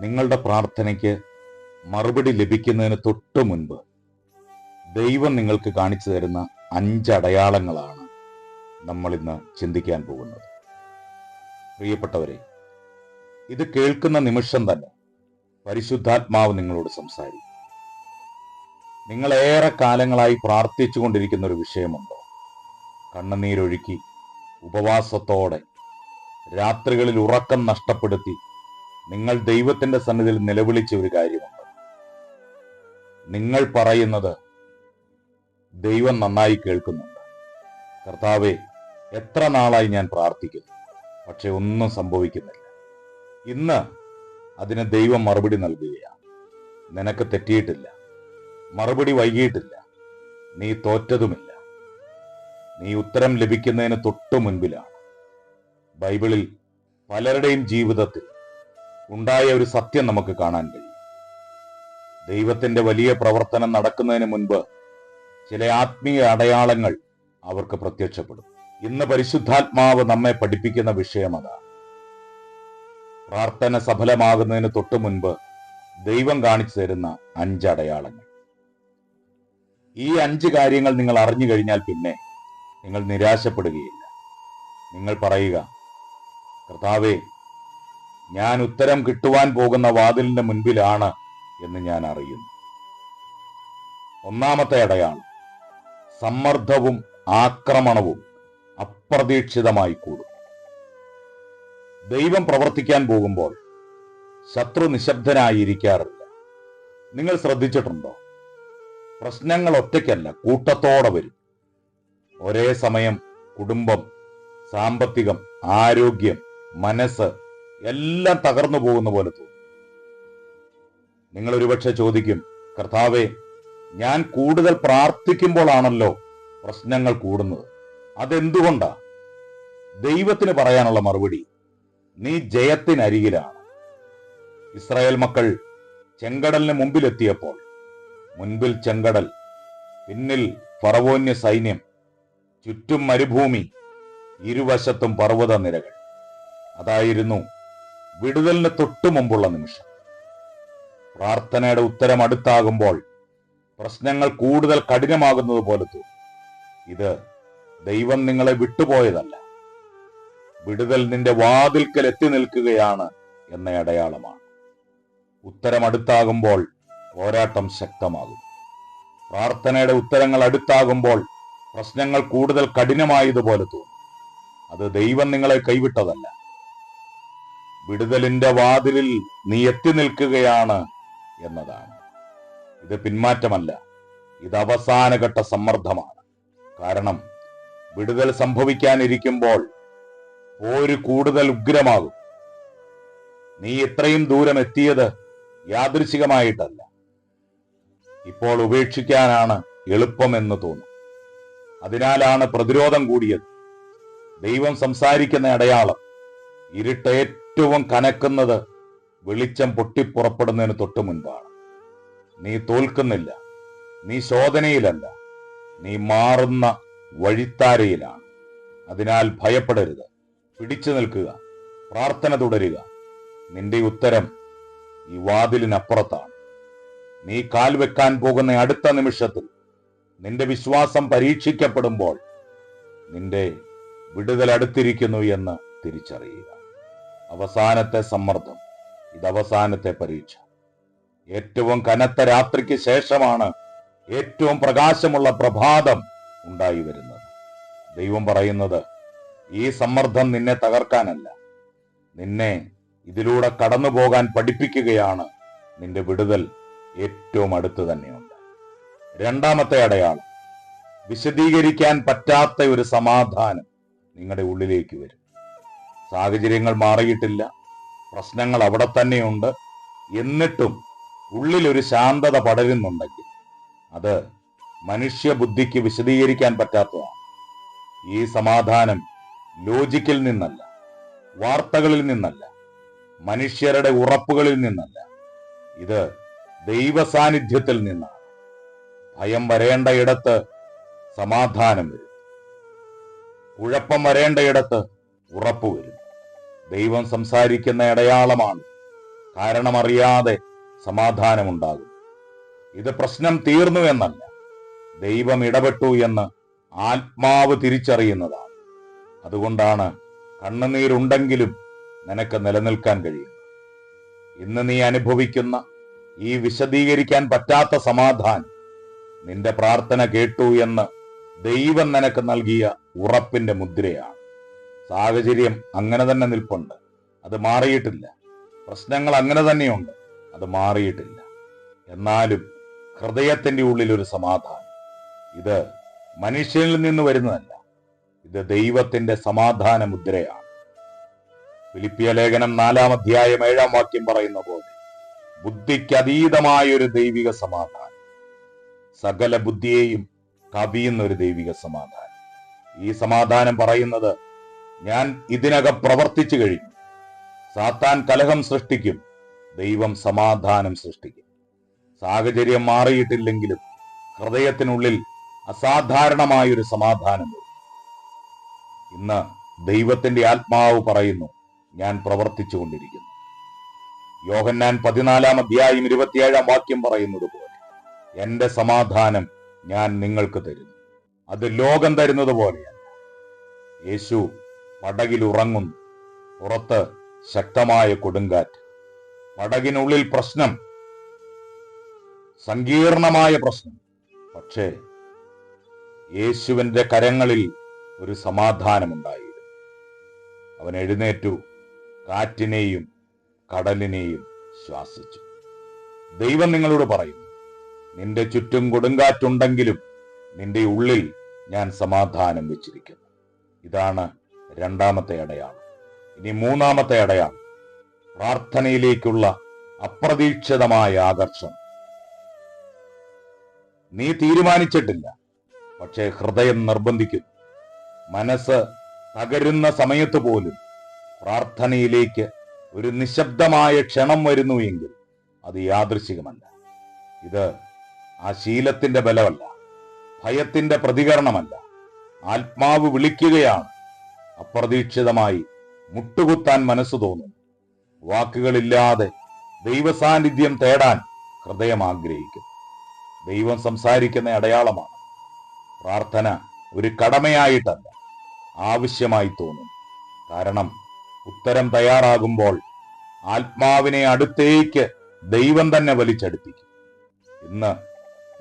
നിങ്ങളുടെ പ്രാർത്ഥനയ്ക്ക് മറുപടി ലഭിക്കുന്നതിന് തൊട്ടു മുൻപ് ദൈവം നിങ്ങൾക്ക് കാണിച്ചു തരുന്ന അഞ്ചടയാളങ്ങളാണ് നമ്മൾ ഇന്ന് ചിന്തിക്കാൻ പോകുന്നത്. പ്രിയപ്പെട്ടവരെ ഇത് കേൾക്കുന്ന നിമിഷം തന്നെ പരിശുദ്ധാത്മാവ് നിങ്ങളോട് സംസാരിക്കും. നിങ്ങൾ ഏറെ കാലങ്ങളായി പ്രാർത്ഥിച്ചുകൊണ്ടിരിക്കുന്ന ഒരു വിഷയമുണ്ടോ? കണ്ണുനീരൊഴുക്കി ഉപവാസത്തോടെ രാത്രികളിൽ ഉറക്കം നഷ്ടപ്പെടുത്തി നിങ്ങൾ ദൈവത്തിന്റെ സന്നിധിയിൽ നിലവിളിച്ച ഒരു കാര്യമുണ്ട്. നിങ്ങൾ പറയുന്നത് ദൈവം നന്നായി കേൾക്കുന്നുണ്ട്. കർത്താവെ എത്ര നാളായി ഞാൻ പ്രാർത്ഥിക്കുന്നു? പക്ഷെ ഒന്നും സംഭവിക്കുന്നില്ല. ഇന്ന് അതിന് ദൈവം മറുപടി നൽകുകയാണ്. നിനക്ക് തെറ്റിയിട്ടില്ല. മറുപടി വൈകിയിട്ടില്ല. നീ തോറ്റതുമില്ല. നീ ഉത്തരം ലഭിക്കുന്നതിന് തൊട്ടു മുൻപിലാണ്. ബൈബിളിൽ പലരുടെയും ജീവിതത്തിൽ ഉണ്ടായ ഒരു സത്യം നമുക്ക് കാണാൻ കഴിയും. ദൈവത്തിന്റെ വലിയ പ്രവർത്തനം നടക്കുന്നതിന് മുൻപ് ചില ആത്മീയ അടയാളങ്ങൾ അവർക്ക് പ്രത്യക്ഷപ്പെടും. ഇന്ന് പരിശുദ്ധാത്മാവ് നമ്മെ പഠിപ്പിക്കുന്ന വിഷയം പ്രാർത്ഥന സഫലമാകുന്നതിന് തൊട്ടു മുൻപ് ദൈവം കാണിച്ചു തരുന്ന അഞ്ച് അടയാളങ്ങൾ. ഈ അഞ്ച് കാര്യങ്ങൾ നിങ്ങൾ അറിഞ്ഞു കഴിഞ്ഞാൽ പിന്നെ നിങ്ങൾ നിരാശപ്പെടുകയില്ല. നിങ്ങൾ പറയുക കർത്താവേ ഞാൻ ഉത്തരം കിട്ടുവാൻ പോകുന്ന വാതിലിന്റെ മുൻപിലാണ് എന്ന് ഞാൻ അറിയുന്നു. ഒന്നാമത്തെ അടയാളം സമ്മർദ്ദവും ആക്രമണവും അപ്രതീക്ഷിതമായി കൂടും. ദൈവം പ്രവർത്തിക്കാൻ പോകുമ്പോൾ ശത്രു നിശബ്ദനായിരിക്കാറില്ല. നിങ്ങൾ ശ്രദ്ധിച്ചിട്ടുണ്ടോ? പ്രശ്നങ്ങൾ ഒറ്റയ്ക്കല്ല കൂട്ടത്തോടെ വരും. ഒരേ സമയം കുടുംബം സാമ്പത്തികം ആരോഗ്യം മനസ്സ് എല്ലാം തകർന്നു പോകുന്ന പോലെ തോന്നും. നിങ്ങൾ ഒരുപക്ഷെ ചോദിക്കും കർത്താവെ ഞാൻ കൂടുതൽ പ്രാർത്ഥിക്കുമ്പോഴാണല്ലോ പ്രശ്നങ്ങൾ കൂടുന്നത്. അതെന്തുകൊണ്ടാ? ദൈവത്തിന് പറയാനുള്ള മറുപടി നീ ജയത്തിനരികിലാണ്. ഇസ്രായേൽ മക്കൾ ചെങ്കടലിന് മുമ്പിലെത്തിയപ്പോൾ മുൻപിൽ ചെങ്കടൽ പിന്നിൽ ഫറവോന്യ സൈന്യം ചുറ്റും മരുഭൂമി ഇരുവശത്തും പർവത നിരകൾ അതായിരുന്നു വിടുതലിന് തൊട്ടു മുമ്പുള്ള നിമിഷം. പ്രാർത്ഥനയുടെ ഉത്തരം അടുത്താകുമ്പോൾ പ്രശ്നങ്ങൾ കൂടുതൽ കഠിനമാകുന്നത് പോലെ തോന്നും. ഇത് ദൈവം നിങ്ങളെ വിട്ടുപോയതല്ല. വിടുതൽ നിന്റെ വാതിൽക്കൽ എത്തി നിൽക്കുകയാണ് എന്ന അടയാളമാണ്. ഉത്തരം അടുത്താകുമ്പോൾ പോരാട്ടം ശക്തമാകും. പ്രാർത്ഥനയുടെ ഉത്തരങ്ങൾ അടുത്താകുമ്പോൾ പ്രശ്നങ്ങൾ കൂടുതൽ കഠിനമായതുപോലെ തോന്നും. അത് ദൈവം നിങ്ങളെ കൈവിട്ടതല്ല. വിടുതലിന്റെ വാതിലിൽ നീ എത്തി നിൽക്കുകയാണ് എന്നതാണ്. ഇത് പിന്മാറ്റമല്ല ഇത് അവസാനഘട്ട സമ്മർദ്ദമാണ്. കാരണം വിടുതൽ സംഭവിക്കാനിരിക്കുമ്പോൾ ഒരു കൂടുതൽ ഉഗ്രമാകും. നീ ഇത്രയും ദൂരം എത്തിയത് യാദൃശികമായിട്ടല്ല. ഇപ്പോൾ ഉപേക്ഷിക്കാനാണ് എളുപ്പമെന്ന് തോന്നും. അതിനാലാണ് പ്രതിരോധം കൂടിയത്. ദൈവം സംസാരിക്കുന്ന അടയാളം ഇരുട്ട് ഏറ്റവും കനക്കുന്നത് വെളിച്ചം പൊട്ടിപ്പുറപ്പെടുന്നതിന് തൊട്ടു മുൻപാണ്. നീ തോൽക്കുന്നില്ല. നീ ശോധനയിലല്ല. നീ മാറുന്ന വഴിത്താരയിലാണ്. അതിനാൽ ഭയപ്പെടരുത്. പിടിച്ചു നിൽക്കുക. പ്രാർത്ഥന തുടരുക. നിന്റെ ഉത്തരം ഈ വാതിലിനപ്പുറത്താണ്. നീ കാൽ വെക്കാൻ പോകുന്ന അടുത്ത നിമിഷത്തിൽ നിന്റെ വിശ്വാസം പരീക്ഷിക്കപ്പെടുമ്പോൾ നിന്റെ വിടുതൽ അടുത്തിരിക്കുന്നു എന്ന് തിരിച്ചറിയുക. അവസാനത്തെ സമ്മർദ്ദം ഇതവസാനത്തെ പരീക്ഷ. ഏറ്റവും കനത്ത രാത്രിക്ക് ശേഷമാണ് ഏറ്റവും പ്രകാശമുള്ള പ്രഭാതം ഉണ്ടായി വരുന്നത്. ദൈവം പറയുന്നത് ഈ സമ്മർദ്ദം നിന്നെ തകർക്കാനല്ല. നിന്നെ ഇതിലൂടെ കടന്നു പോകാൻ പഠിപ്പിക്കുകയാണ് നിന്റെ വിടുതൽ ഏറ്റവും അടുത്ത് തന്നെയുണ്ട്. രണ്ടാമത്തെ അടയാളം വിശദീകരിക്കാൻ പറ്റാത്ത ഒരു സമാധാനം നിങ്ങളുടെ ഉള്ളിലേക്ക് വരും. സാഹചര്യങ്ങൾ മാറിയിട്ടില്ല. പ്രശ്നങ്ങൾ അവിടെ തന്നെയുണ്ട്. എന്നിട്ടും ഉള്ളിലൊരു ശാന്തത പടരുന്നുണ്ടെങ്കിൽ അത് മനുഷ്യ ബുദ്ധിക്ക് വിശദീകരിക്കാൻ പറ്റാത്തതാണ്. ഈ സമാധാനം ലോജിക്കിൽ നിന്നല്ല വാർത്തകളിൽ നിന്നല്ല മനുഷ്യരുടെ ഉറപ്പുകളിൽ നിന്നല്ല. ഇത് ദൈവ സാന്നിധ്യത്തിൽ നിന്നാണ്. ഭയം വരേണ്ട ഇടത്ത് സമാധാനം വരും. കുഴപ്പം വരേണ്ട ഇടത്ത് ഉറപ്പ് വരും. ദൈവം സംസാരിക്കുന്ന അടയാളമാണ്. കാരണമറിയാതെ സമാധാനമുണ്ടാകും. ഇത് പ്രശ്നം തീർന്നു എന്നല്ല. ദൈവം ഇടപെട്ടു എന്ന് ആത്മാവ് തിരിച്ചറിയുന്നതാണ്. അതുകൊണ്ടാണ് കണ്ണുനീരുണ്ടെങ്കിലും നിനക്ക് നിലനിൽക്കാൻ കഴിയുന്നത്. ഇന്ന് നീ അനുഭവിക്കുന്ന ഈ വിശദീകരിക്കാൻ പറ്റാത്ത സമാധാനം നിന്റെ പ്രാർത്ഥന കേട്ടു എന്ന് ദൈവം നിനക്ക് നൽകിയ ഉറപ്പിന്റെ മുദ്രയാണ്. സാഹചര്യം അങ്ങനെ തന്നെ നിൽപ്പുണ്ട്. അത് മാറിയിട്ടില്ല. പ്രശ്നങ്ങൾ അങ്ങനെ തന്നെയുണ്ട്. അത് മാറിയിട്ടില്ല. എന്നാലും ഹൃദയത്തിന്റെ ഉള്ളിൽ ഒരു സമാധാനം. ഇത് മനുഷ്യനിൽ നിന്ന് വരുന്നതല്ല. ഇത് ദൈവത്തിന്റെ സമാധാന മുദ്രയാണ് ഫിലിപ്പിയ ലേഖനം നാലാം അധ്യായം ഏഴാം വാക്യം പറയുന്ന പോലെ ബുദ്ധിക്ക് ഒരു ദൈവിക സമാധാനം. സകല ബുദ്ധിയെയും കവിയുന്ന ഒരു ദൈവിക സമാധാനം. ഈ സമാധാനം പറയുന്നത് ഞാൻ ഇതിനകം പ്രവർത്തിച്ചു കഴിഞ്ഞു. സാത്താൻ കലഹം സൃഷ്ടിക്കും ദൈവം സമാധാനം സൃഷ്ടിക്കും. സാഹചര്യം മാറിയിട്ടില്ലെങ്കിലും ഹൃദയത്തിനുള്ളിൽ അസാധാരണമായൊരു സമാധാനം ഇന്ന് ദൈവത്തിന്റെ ആത്മാവ് പറയുന്നു ഞാൻ പ്രവർത്തിച്ചു കൊണ്ടിരിക്കുന്നു. യോഹന്നാൻ പതിനാലാം അധ്യായം ഇരുപത്തിയേഴാം വാക്യം പറയുന്നത് പോലെ എന്റെ സമാധാനം ഞാൻ നിങ്ങൾക്ക് തരുന്നു. അത് ലോകം തരുന്നത് പോലെയല്ല. യേശു പടകിൽ ഉറങ്ങുന്നു പുറത്ത് ശക്തമായ കൊടുങ്കാറ്റ്. പടകിനുള്ളിൽ പ്രശ്നം. സങ്കീർണമായ പ്രശ്നം. പക്ഷേ യേശുവിന്റെ കരങ്ങളിൽ ഒരു സമാധാനമുണ്ടായിരുന്നു. അവൻ എഴുന്നേറ്റു കാറ്റിനെയും കടലിനെയും ശ്വാസിച്ചു. ദൈവം നിങ്ങളോട് പറയുന്നു നിന്റെ ചുറ്റും കൊടുങ്കാറ്റുണ്ടെങ്കിലും നിന്റെ ഉള്ളിൽ ഞാൻ സമാധാനം വെച്ചിരിക്കുന്നു. ഇതാണ് രണ്ടാമത്തെ അടയാളം. ഇനി മൂന്നാമത്തെ അടയാളം. പ്രാർത്ഥനയിലേക്കുള്ള അപ്രതീക്ഷിതമായ ആകർഷണം. നീ തീരുമാനിച്ചിട്ടില്ല പക്ഷേ ഹൃദയം നിർബന്ധിക്കുന്നു. മനസ്സ് തകരുന്ന സമയത്ത് പോലും പ്രാർത്ഥനയിലേക്ക് ഒരു നിശബ്ദമായ ക്ഷണം വരുന്നു എങ്കിൽ അത് യാദൃശികമല്ല. ഇത് ആ ശീലത്തിന്റെ ബലമല്ല ഭയത്തിന്റെ പ്രതികരണമല്ല. ആത്മാവ് വിളിക്കുകയാണ് അപ്രതീക്ഷിതമായി മുട്ടുകുത്താൻ മനസ്സ് തോന്നും. വാക്കുകളില്ലാതെ ദൈവസാന്നിധ്യം തേടാൻ ഹൃദയം ആഗ്രഹിക്കും. ദൈവം സംസാരിക്കുന്ന അടയാളമാണ്. പ്രാർത്ഥന ഒരു കടമയായിട്ടല്ല ആവശ്യമായി തോന്നും. കാരണം ഉത്തരം തയ്യാറാകുമ്പോൾ ആത്മാവിനെ അടുത്തേക്ക് ദൈവം തന്നെ വലിച്ചടുപ്പിക്കും. ഇന്ന്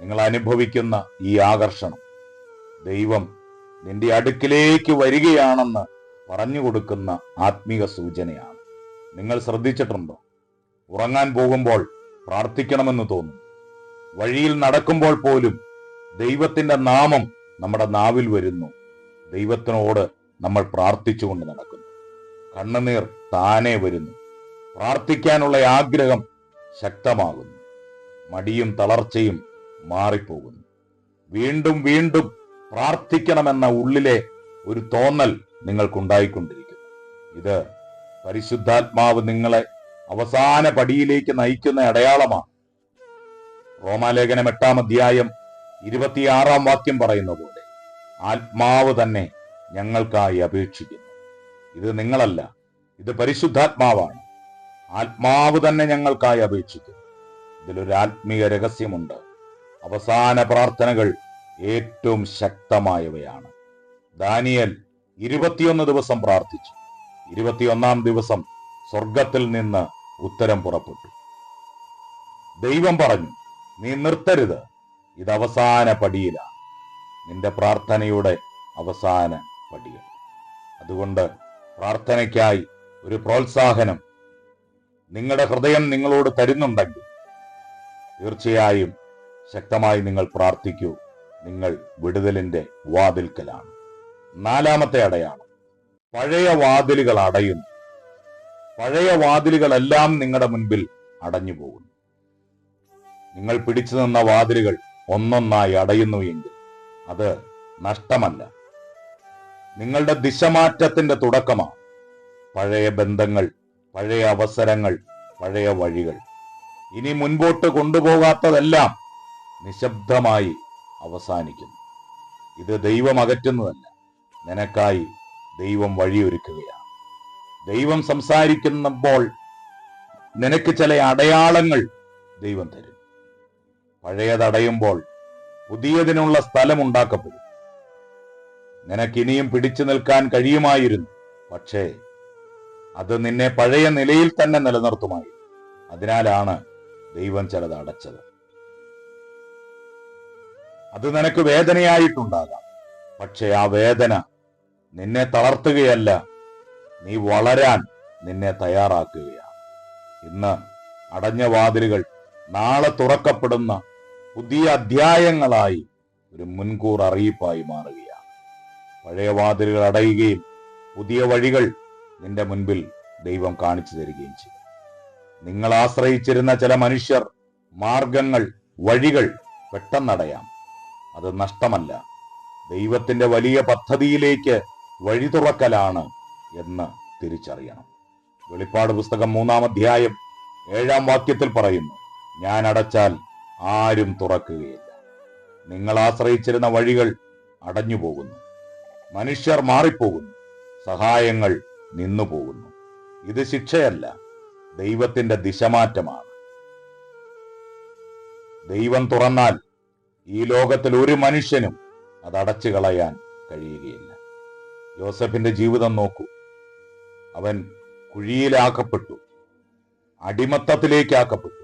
നിങ്ങൾ അനുഭവിക്കുന്ന ഈ ആകർഷണം ദൈവം നിന്റെ അടുക്കിലേക്ക് വരികയാണെന്ന് പറഞ്ഞു കൊടുക്കുന്ന ആത്മീക സൂചനയാണ്. നിങ്ങൾ ശ്രദ്ധിച്ചിട്ടുണ്ടോ? ഉറങ്ങാൻ പോകുമ്പോൾ പ്രാർത്ഥിക്കണമെന്ന് തോന്നും. വഴിയിൽ നടക്കുമ്പോൾ പോലും ദൈവത്തിന്റെ നാമം നമ്മുടെ നാവിൽ വരുന്നു. ദൈവത്തിനോട് നമ്മൾ പ്രാർത്ഥിച്ചുകൊണ്ട് നടക്കുന്നു. കണ്ണുനീർ താനെ വരുന്നു. പ്രാർത്ഥിക്കാനുള്ള ആഗ്രഹം ശക്തമാകുന്നു. മടിയും തളർച്ചയും മാറിപ്പോകുന്നു. വീണ്ടും വീണ്ടും പ്രാർത്ഥിക്കണമെന്ന ഉള്ളിലെ ഒരു തോന്നൽ നിങ്ങൾക്കുണ്ടായിക്കൊണ്ടിരിക്കുന്നു. ഇത് പരിശുദ്ധാത്മാവ് നിങ്ങളെ അവസാന പടിയിലേക്ക് നയിക്കുന്ന അടയാളമാണ്. റോമാലേഖനം എട്ടാം അധ്യായം ഇരുപത്തിയാറാം വാക്യം പറയുന്ന പോലെ ആത്മാവ് തന്നെ ഞങ്ങൾക്കായി അപേക്ഷിക്കുന്നു. ഇത് നിങ്ങളല്ല ഇത് പരിശുദ്ധാത്മാവാണ്. ആത്മാവ് തന്നെ ഞങ്ങൾക്കായി അപേക്ഷിക്കുന്നു. ഇതിലൊരു ആത്മീയ രഹസ്യമുണ്ട്. അവസാന പ്രാർത്ഥനകൾ ഏറ്റവും ശക്തമായവയാണ്. ദാനിയൽ ഇരുപത്തിയൊന്ന് ദിവസം പ്രാർത്ഥിച്ചു. ഇരുപത്തിയൊന്നാം ദിവസം സ്വർഗത്തിൽ നിന്ന് ഉത്തരം പുറപ്പെട്ടു. ദൈവം പറഞ്ഞു നീ നിർത്തരുത്. ഇത് അവസാന പടിയിലാണ്. നിന്റെ പ്രാർത്ഥനയുടെ അവസാന പടിയ അതുകൊണ്ട് പ്രാർത്ഥനയ്ക്കായി ഒരു പ്രോത്സാഹനം നിങ്ങളുടെ ഹൃദയം നിങ്ങളോട് തരുന്നുണ്ടെങ്കിൽ തീർച്ചയായും ശക്തമായി നിങ്ങൾ പ്രാർത്ഥിക്കൂ. നിങ്ങൾ വിടുതലിന്റെ വാതിൽക്കലാണ്. നാലാമത്തെ അടയാളം. പഴയ വാതിലുകൾ അടയുന്നു. പഴയ വാതിലുകളെല്ലാം നിങ്ങളുടെ മുൻപിൽ അടഞ്ഞു പോകുന്നു. നിങ്ങൾ പിടിച്ചു നിന്ന വാതിലുകൾ ഒന്നൊന്നായി അടയുന്നു എങ്കിൽ അത് നഷ്ടമല്ല. നിങ്ങളുടെ ദിശമാറ്റത്തിന്റെ തുടക്കമാണ്. പഴയ ബന്ധങ്ങൾ പഴയ അവസരങ്ങൾ പഴയ വഴികൾ. ഇനി മുൻപോട്ട് കൊണ്ടുപോകാത്തതെല്ലാം നിശബ്ദമായി അവസാനിക്കുന്നു. ഇത് ദൈവം അകറ്റുന്നതല്ല. നിനക്കായി ദൈവം വഴിയൊരുക്കുകയാണ്. ദൈവം സംസാരിക്കുമ്പോൾ നിനക്ക് ചില അടയാളങ്ങൾ ദൈവം തരും. പഴയതടയുമ്പോൾ പുതിയതിനുള്ള സ്ഥലം ഉണ്ടാക്കപ്പെടും. നിനക്ക് ഇനിയും പിടിച്ചു നിൽക്കാൻ കഴിയുമായിരുന്നു. പക്ഷേ അത് നിന്നെ പഴയ നിലയിൽ തന്നെ നിലനിർത്തുമായി അതിനാലാണ് ദൈവം ചിലത് അടച്ചത്. അത് നിനക്ക് വേദനയായിട്ടുണ്ടാകാം. പക്ഷെ ആ വേദന നിന്നെ തളർത്തുകയല്ല നീ വളരാൻ നിന്നെ തയ്യാറാക്കുകയാണ്. ഇന്ന് അടഞ്ഞ വാതിലുകൾ നാളെ തുറക്കപ്പെടുന്ന പുതിയ അധ്യായങ്ങളായി ഒരു മുൻകൂർ അറിയിപ്പായി മാറുകയാണ്. പഴയ വാതിലുകൾ അടയുകയും പുതിയ വഴികൾ നിന്റെ മുൻപിൽ ദൈവം കാണിച്ചു തരികയും ചെയ്യും. നിങ്ങൾ ആശ്രയിച്ചിരുന്ന ചില മനുഷ്യർ മാർഗങ്ങൾ വഴികൾ പെട്ടെന്നടയാം. അത് നഷ്ടമല്ല. ദൈവത്തിന്റെ വലിയ പദ്ധതിയിലേക്ക് വഴി തുറക്കലാണ് എന്ന് തിരിച്ചറിയണം. വെളിപ്പാട് പുസ്തകം മൂന്നാം അധ്യായം ഏഴാം വാക്യത്തിൽ പറയുന്നു ഞാൻ അടച്ചാൽ ആരും തുറക്കുകയില്ല. നിങ്ങൾ ആശ്രയിച്ചിരുന്ന വഴികൾ അടഞ്ഞു പോകുന്നു. മനുഷ്യർ മാറിപ്പോകുന്നു. സഹായങ്ങൾ നിന്നു പോകുന്നു. ഇത് ശിക്ഷയല്ല ദൈവത്തിന്റെ ദിശമാറ്റമാണ്. ദൈവം തുറന്നാൽ ഈ ലോകത്തിൽ ഒരു മനുഷ്യനും അത് അടച്ചു കളയാൻ കഴിയുകയില്ല. ജോസഫിന്റെ ജീവിതം നോക്കൂ. അവൻ കുഴിയിലാക്കപ്പെട്ടു. അടിമത്തത്തിലേക്കാക്കപ്പെട്ടു.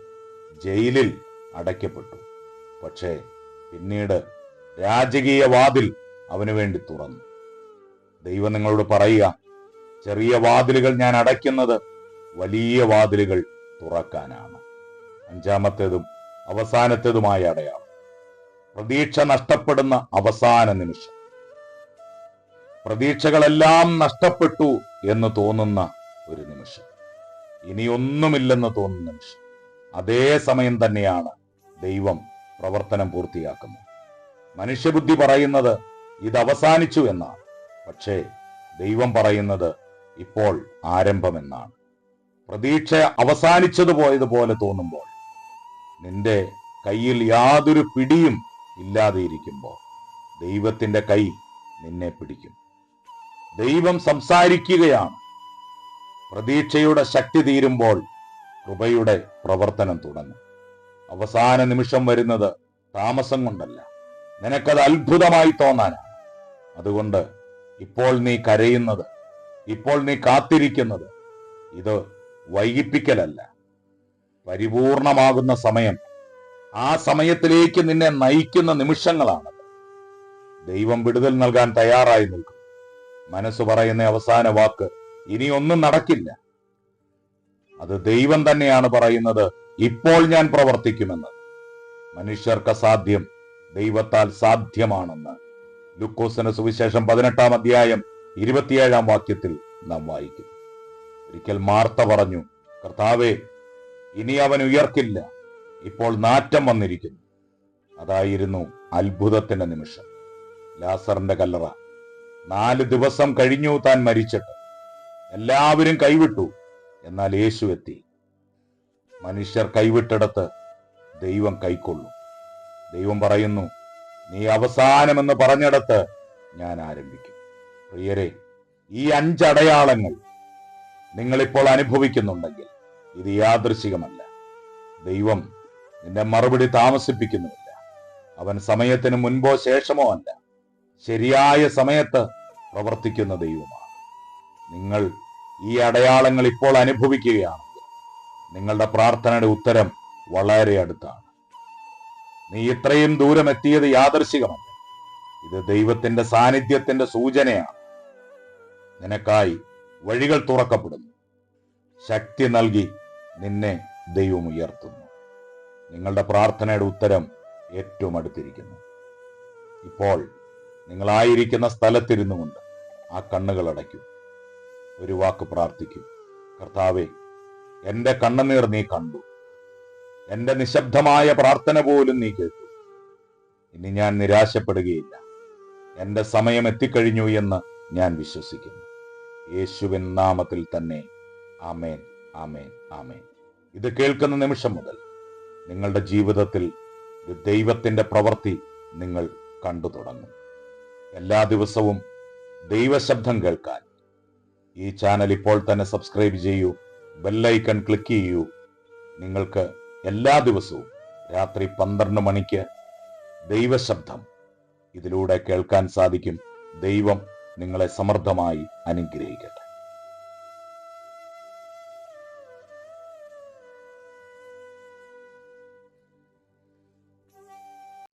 ജയിലിൽ അടയ്ക്കപ്പെട്ടു. പക്ഷേ പിന്നീട് രാജകീയ വാതിൽ അവന് വേണ്ടി തുറന്നു. ദൈവം നിങ്ങളോട് പറയുക ചെറിയ വാതിലുകൾ ഞാൻ അടയ്ക്കുന്നത് വലിയ വാതിലുകൾ തുറക്കാനാണ്. അഞ്ചാമത്തേതും അവസാനത്തേതുമായ അടയാളം. പ്രതീക്ഷ നഷ്ടപ്പെടുന്ന അവസാന നിമിഷം. പ്രതീക്ഷകളെല്ലാം നഷ്ടപ്പെട്ടു എന്ന് തോന്നുന്ന ഒരു നിമിഷം. ഇനിയൊന്നുമില്ലെന്ന് തോന്നുന്ന നിമിഷം. അതേ സമയം തന്നെയാണ് ദൈവം പ്രവർത്തനം പൂർത്തിയാക്കുന്നത്. മനുഷ്യബുദ്ധി പറയുന്നത് ഇത് അവസാനിച്ചു എന്നാണ്. പക്ഷേ ദൈവം പറയുന്നത് ഇപ്പോൾ ആരംഭമെന്നാണ്. പ്രതീക്ഷ അവസാനിച്ചത് പോയതുപോലെ തോന്നുമ്പോൾ നിന്റെ കയ്യിൽ യാതൊരു പിടിയും ഇല്ലാതെ ദൈവത്തിന്റെ കൈ നിന്നെ പിടിക്കും. ദൈവം സംസാരിക്കുകയാണ്. പ്രതീക്ഷയുടെ ശക്തി തീരുമ്പോൾ കൃപയുടെ പ്രവർത്തനം തുടങ്ങും. അവസാന നിമിഷം വരുന്നത് താമസം കൊണ്ടല്ല. നിനക്കത് അത്ഭുതമായി തോന്നാനാണ് അതുകൊണ്ട് ഇപ്പോൾ നീ കരയുന്നത് ഇപ്പോൾ നീ കാത്തിരിക്കുന്നത് ഇത് വൈകിപ്പിക്കലല്ല. പരിപൂർണമാകുന്ന സമയം ആ സമയത്തിലേക്ക് നിന്നെ നയിക്കുന്ന നിമിഷങ്ങളാണ്. ദൈവം വിടുതൽ നൽകാൻ തയ്യാറായി നിൽക്കും മനസ്സ് പറയുന്ന അവസാന വാക്ക് ഇനിയൊന്നും നടക്കില്ല. അത് ദൈവം തന്നെയാണ് പറയുന്നത്. ഇപ്പോൾ ഞാൻ പ്രവർത്തിക്കുമെന്ന്. മനുഷ്യർക്ക് സാധ്യം ദൈവത്താൽ സാധ്യമാണെന്ന്. ലുക്കോസിന് സുവിശേഷം പതിനെട്ടാം അധ്യായം ഇരുപത്തിയേഴാം വാക്യത്തിൽ നാം വായിക്കും ഒരിക്കൽ മാർത്ത പറഞ്ഞു കർത്താവേ ഇനി അവൻ ഉയർക്കില്ല. ഇപ്പോൾ നാറ്റം വന്നിരിക്കുന്നു. അതായിരുന്നു അത്ഭുതത്തിന്റെ നിമിഷം. ലാസറിന്റെ കല്ലറ. നാല് ദിവസം കഴിഞ്ഞു താൻ മരിച്ചിട്ട്. എല്ലാവരും കൈവിട്ടു. എന്നാൽ യേശു എത്തി. മനുഷ്യർ കൈവിട്ടിടത്ത് ദൈവം കൈക്കൊള്ളും. ദൈവം പറയുന്നു നീ അവസാനമെന്ന് പറഞ്ഞിടത്ത് ഞാൻ ആരംഭിക്കും. പ്രിയരെ ഈ അഞ്ചടയാളങ്ങൾ നിങ്ങളിപ്പോൾ അനുഭവിക്കുന്നുണ്ടെങ്കിൽ ഇത് യാദൃശികമല്ല. ദൈവം നിന്റെ മറുപടി താമസിപ്പിക്കുന്നുമില്ല. അവൻ സമയത്തിന് മുൻപോ ശേഷമോ അല്ല ശരിയായ സമയത്ത് പ്രവർത്തിക്കുന്ന ദൈവമാണ്. നിങ്ങൾ ഈ അടയാളങ്ങൾ ഇപ്പോൾ അനുഭവിക്കുകയാണെങ്കിൽ നിങ്ങളുടെ പ്രാർത്ഥനയുടെ ഉത്തരം വളരെ അടുത്താണ്. നീ ഇത്രയും ദൂരം എത്തിയത് യാദർശികമല്ല. ഇത് ദൈവത്തിന്റെ സാന്നിധ്യത്തിന്റെ സൂചനയാണ്. നിനക്കായി വഴികൾ തുറക്കപ്പെടുന്നു. ശക്തി നൽകി നിന്നെ ദൈവം ഉയർത്തുന്നു. നിങ്ങളുടെ പ്രാർത്ഥനയുടെ ഉത്തരം ഏറ്റവും അടുത്തിരിക്കുന്നു. ഇപ്പോൾ നിങ്ങളായിരിക്കുന്ന സ്ഥലത്തിരുന്നു കൊണ്ട് ആ കണ്ണുകൾ അടയ്ക്കും. ഒരു വാക്ക് പ്രാർത്ഥിക്കും. കർത്താവെ എന്റെ കണ്ണുനീർ നീ കണ്ടു. എന്റെ നിശബ്ദമായ പ്രാർത്ഥന പോലും നീ കേട്ടു. ഇനി ഞാൻ നിരാശപ്പെടുകയില്ല. എന്റെ സമയം എത്തിക്കഴിഞ്ഞു എന്ന് ഞാൻ വിശ്വസിക്കുന്നു. യേശുവിൻ നാമത്തിൽ തന്നെ. ആമേൻ ആമേൻ ആമേൻ. ഇത് കേൾക്കുന്ന നിമിഷം മുതൽ നിങ്ങളുടെ ജീവിതത്തിൽ ഒരു ദൈവത്തിന്റെ പ്രവൃത്തി നിങ്ങൾ കണ്ടു തുടങ്ങും. എല്ലാ ദിവസവും ദൈവശബ്ദം കേൾക്കാൻ. ഈ ചാനൽ ഇപ്പോൾ തന്നെ സബ്സ്ക്രൈബ് ചെയ്യൂ ബെല്ലൈക്കൺ ക്ലിക്ക് ചെയ്യൂ. നിങ്ങൾക്ക് എല്ലാ ദിവസവും രാത്രി പന്ത്രണ്ട് മണിക്ക് ദൈവശബ്ദം ഇതിലൂടെ കേൾക്കാൻ സാധിക്കും. ദൈവം നിങ്ങളെ സമൃദ്ധമായി അനുഗ്രഹിക്കട്ടെ.